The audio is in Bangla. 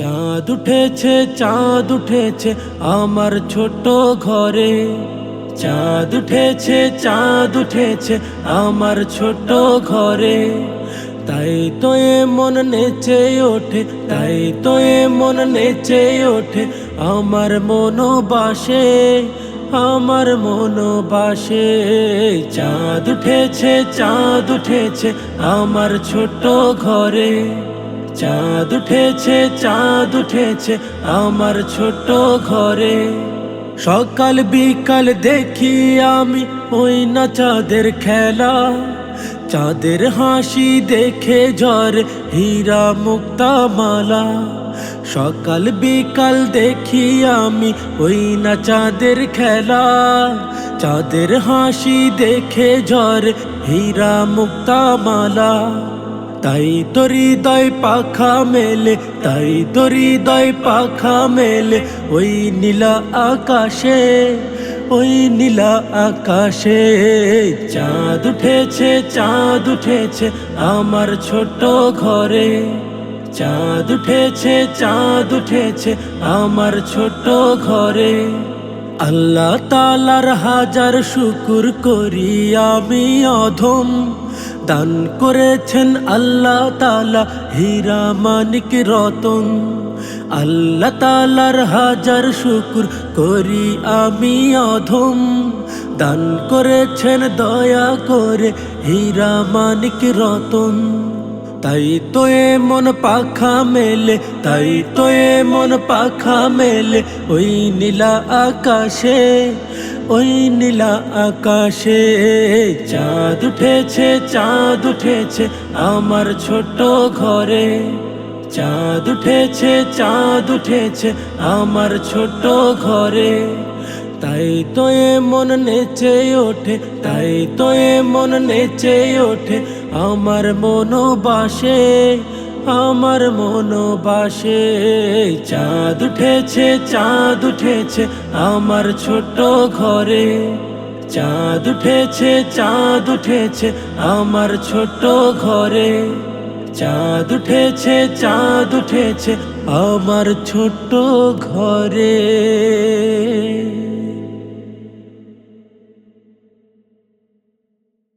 চাঁদ উঠেছে চাঁদ উঠেছে আমার ছোট ঘরে। চাঁদ উঠেছে চাঁদ উঠেছে আমার ছোট ঘরে। তাই তো এ মন নেচে ওঠে, তাই তো এ মন নেচে ওঠে আমার মনোবাসে আমার মনোবাসে। চাঁদ উঠেছে চাঁদ উঠেছে আমার ছোট ঘরে। চাঁদ উঠেছে চাঁদ উঠেছে আমার ছোট ঘরে। সকাল বিকাল দেখি আমি ওই না চাঁদের খেলা। চাঁদের হাসি দেখে ঝর হীরা মুক্তা মালা সকাল বিকাল দেখি আমি ওই না চাঁদের খেলা। চাঁদের হাসি দেখে ঝর হীরা মুক্তা মালা তাই তো হৃদয় পাখা মেলে, তাই তো হৃদয় পাখা মেলে, ওই নীলা আকাশে, ওই নীলা আকাশে। চাঁদ উঠেছে চাঁদ উঠেছে আমার ছোট ঘরে। চাঁদ উঠেছে চাঁদ উঠেছে আমার ছোট ঘরে। আল্লাহ তালার হাজার শুকুর করি আমি অধম। দান করেছেন আল্লাহ তালা হীরা মানিক রতন। আল্লাহ তালার হাজার শুকুর করি আমি অধম। দান করেছেন দয়া করে হীরা মানিক রতন। তাই তো এ মন পাখা মেলে, তাই তো এ মন পাখা মেলে, ওই নীলা আকাশে। ওই নীলা আকাশে চাঁদ উঠেছে চাঁদ উঠেছে আমার ছোট ঘরে। চাঁদ উঠেছে চাঁদ উঠেছে আমার ছোট ঘরে। তাই তো এ মন নেচে ওঠে, তাই তো এ মন নেচে ওঠে আমার মনোবাসে। আমার মনোবাসে চাঁদ উঠেছে চাঁদ উঠেছে আমার ছোট ঘরে। চাঁদ উঠেছে চাঁদ উঠেছে আমার ছোট ঘরে। চাঁদ উঠেছে চাঁদ উঠেছে আমার ছোট ঘরে।